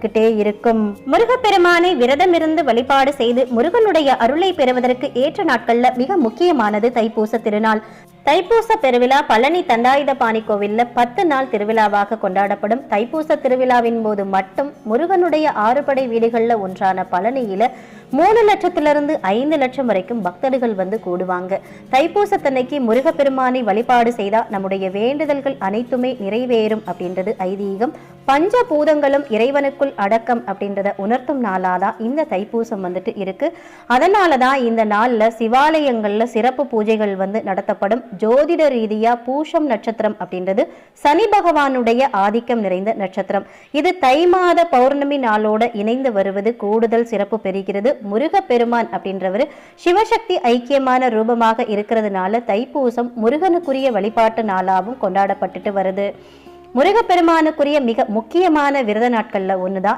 கிட்டே இருக்கும். முருகப்பெருமானை விரதமிருந்து வழிபாடு செய்து முருகனுடைய அருளை பெறுவதற்கு ஏற்ற நாட்கள்ல மிக முக்கியமானது தைப்பூச திருநாள். தைப்பூச பெருவிழா பழனி தண்டாயுதபாணி கோவில்ல பத்து நாள் திருவிழாவாக கொண்டாடப்படும். தைப்பூச திருவிழாவின் போது மட்டும் முருகனுடைய ஆறுபடை வீடுகளில் ஒன்றான பழனியில மூணு லட்சத்திலிருந்து ஐந்து லட்சம் வரைக்கும் பக்தர்கள் வந்து கூடுவாங்க. தைப்பூசத்தன்னைக்கு முருகப்பெருமானை வழிபாடு செய்தால் நம்முடைய வேண்டுதல்கள் அனைத்துமே நிறைவேறும் அப்படின்றது ஐதீகம். பஞ்ச பூதங்களும் இறைவனுக்குள் அடக்கம் அப்படின்றத உணர்த்தும் நாளாக தான் இந்த தைப்பூசம் வந்துட்டு இருக்கு. அதனால தான் இந்த நாளில் சிவாலயங்களில் சிறப்பு பூஜைகள் வந்து நடத்தப்படும். ஜோதிட ரீதியா பூஷம் நட்சத்திரம் அப்படின்றது சனி பகவானுடைய ஆதிக்கம் நிறைந்த நட்சத்திரம். இது தை மாத பௌர்ணமி நாளோட இணைந்து வருவது கூடுதல் சிறப்பு பெறுகிறது. முருகப்பெருமான் அப்படின்றவர் சிவசக்தி ஐக்கியமான ரூபமாக இருக்கிறதுனால தைப்பூசம் முருகனுக்குரிய வழிபாட்டு நாளாகவும் கொண்டாடப்பட்டுட்டு வருது. முருகப்பெருமானுக்குரிய மிக முக்கியமான விரத நாட்களில் ஒன்று தான்